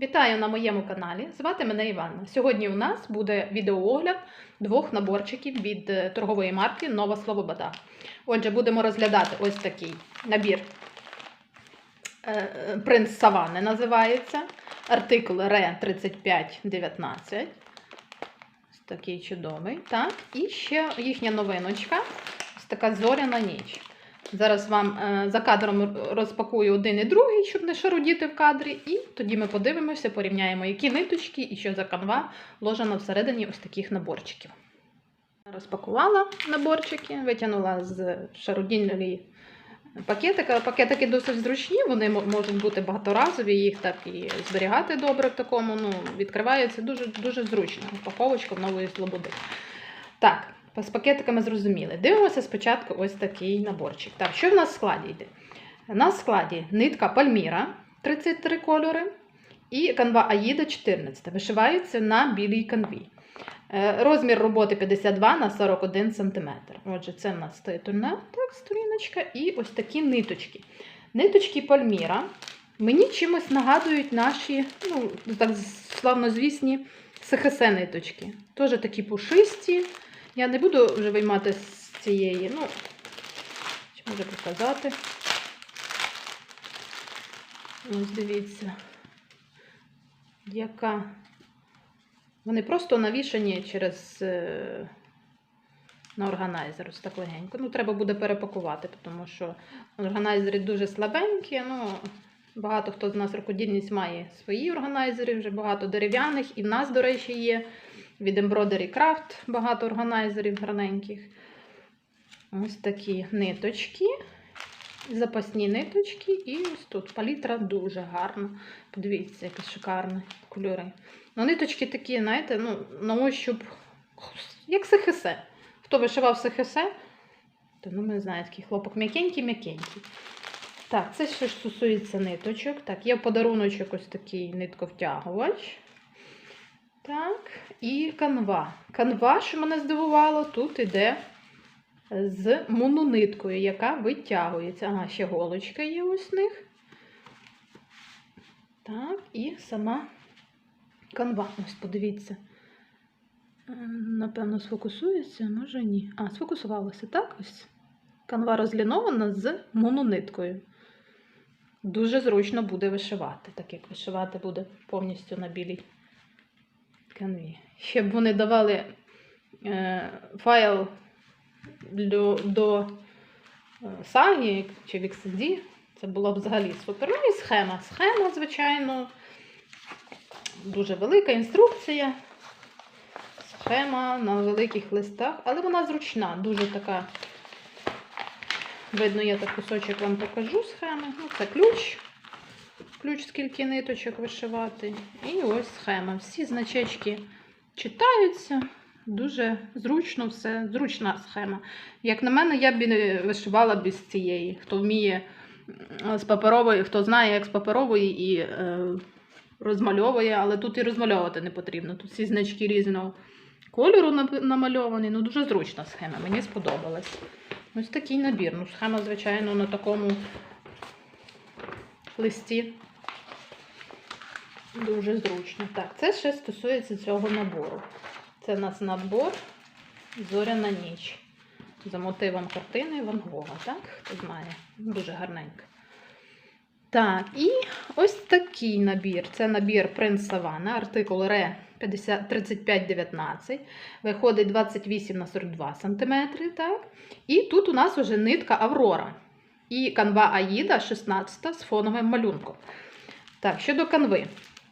Вітаю на моєму каналі. Звати мене Іванна. Сьогодні у нас буде відеоогляд двох наборчиків від е, торгової марки Нова Слобода. Отже, будемо розглядати ось такий набір е, е, Принц Саванни називається. Артикул Ре 3519. Ось такий чудовий. Так. І ще їхня новиночка. Ось така зоряна ніч. Зараз вам за кадром розпакую один і другий, щоб не шарудіти в кадрі. І тоді ми подивимося, порівняємо, які ниточки і що за канва вложено всередині ось таких наборчиків. Розпакувала наборчики, витягнула з шарудільної пакетика. Пакетики досить зручні, вони можуть бути багаторазові, їх так і зберігати добре в такому. Ну, відкривається дуже, дуже зручно. Упаковочка в нової слободи. Так, з пакетиками зрозуміли. Дивимося спочатку ось такий наборчик. Так, що в нас в складі йде? В складі нитка Пальміра 33 кольори і канва Аїда 14. Вишиваються на білій канві. Е, Розмір роботи 52 на 41 см. Отже, це в нас титульна так, сторіночка і ось такі ниточки. Ниточки Пальміра мені чимось нагадують наші, ну, так славнозвісні СХС ниточки. Теж такі пушисті. Я не буду вже виймати з цієї, ну, чи можу показати. Ось дивіться, яка. Вони просто навішані через е, на органайзер, ось так легенько. Ну, треба буде перепакувати, тому що органайзери дуже слабенькі. Ну, багато хто з нас рукодільність має свої органайзери, вже багато дерев'яних, і в нас, до речі, є від Embroidery Craft багато органайзерів гарненьких. Ось такі ниточки, запасні ниточки, і ось тут палітра дуже гарна. Подивіться, які шикарні кольори. Ну, ниточки такі, знаєте, ну, на ощуп, як сихесе. Хто вишивав сихесе, то ну, ми знаємо, такий хлопок м'якенький-м'якенький. Так, це що ж стосується ниточок. Так, є в подаруночок ось такий нитковтягувач. Так, і канва. Канва, що мене здивувало, тут іде з монониткою, яка витягується. Ага, ще голочка є ось них. Так, і сама канва. Ось подивіться. Е, Напевно, сфокусується, може ні. А, сфокусувалося, так? Ось. Канва розлінована з монониткою. Дуже зручно буде вишивати, так як вишивати буде повністю на білій канві. Ще б вони давали е, файл до, до е, саги чи в XD. Це було б взагалі супер. Ну і схема. Схема, звичайно, дуже велика інструкція. Схема на великих листах, але вона зручна, дуже така. Видно, я так кусочок вам покажу схеми. Ну, це ключ. Ключ, скільки ниточок вишивати. І ось схема. Всі значечки читаються. Дуже зручно все, зручна схема. Як на мене, я б і вишивала без цієї. Хто вміє з паперової, хто знає, як з паперової і е, розмальовує, але тут і розмальовувати не потрібно. Тут всі значки різного кольору намальовані. Ну, дуже зручна схема, мені сподобалась. Ось такий набір. Ну, схема, звичайно, на такому листі. Дуже зручно. Так, це ще стосується цього набору. Це у нас набор Зоряна ніч. За мотивом картини Ван Гога, так? Хто знає? Дуже гарненько. Так, і ось такий набір. Це набір Принц Савана, артикул Ре 3519. Виходить 28 на 42 см. Так? І тут у нас вже нитка Аврора. І канва Аїда 16 з фоновим малюнком. Так, щодо канви.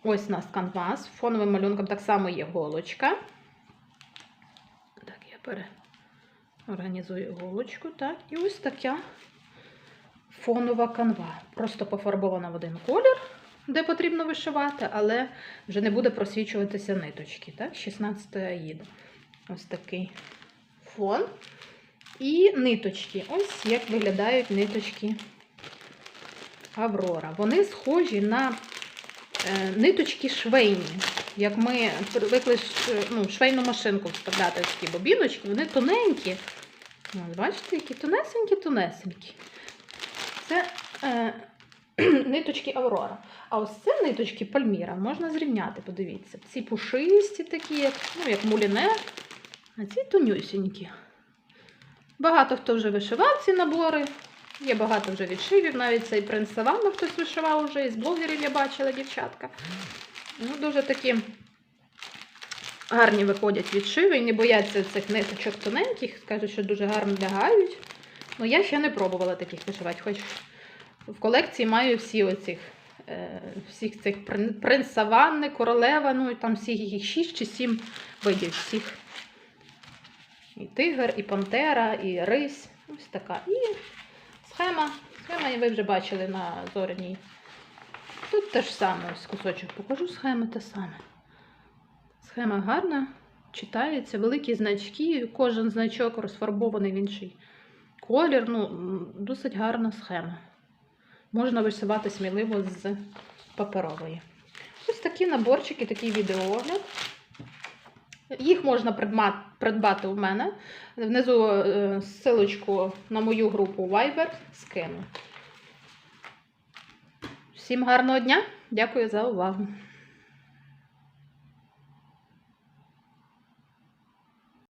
Ось у нас канва з фоновим малюнком так само є голочка. Переорганізую голочку. Так, і ось така фонова канва. Просто пофарбована в один колір, де потрібно вишивати, але вже не буде просвічуватися ниточки. Так, 16 аїда. Ось такий фон. І ниточки. Ось як виглядають ниточки Аврора. Вони схожі на е, ниточки швейні. Як ми привикли ну, швейну машинку вставляти такі бобіночки, вони тоненькі. Ось, бачите, які тонесенькі, тонесенькі. Це е, ниточки Аврора. А ось це ниточки Пальміра можна зрівняти, подивіться. Ці пушисті такі, як, ну, як муліне, а ці тонюсінькі. Багато хто вже вишивав ці набори. Є багато вже відшивів, навіть цей принц Саванна хтось вишивав уже, із блогерів я бачила дівчатка. Ну, дуже такі гарні виходять відшиви і не бояться цих ниточок тоненьких, кажуть, що дуже гарно лягають. Ну, я ще не пробувала таких вишивати, хоч в колекції маю всі оцих, е, всіх цих прин- принц Саванни, королева, ну і там всіх їх 6 чи 7 видів всіх. І тигр, і пантера, і рись. Ось така. І схема. Схема ви вже бачили на зоряній. Тут те ж саме, ось кусочок покажу схеми те саме. Схема гарна, читається, великі значки, кожен значок розфарбований в інший колір. Ну, досить гарна схема. Можна вишивати сміливо з паперової. Ось такі наборчики, такий відеоогляд. Їх можна придбати у мене. Внизу е, ссылочку на мою групу Viber скину. Всім гарного дня! Дякую за увагу!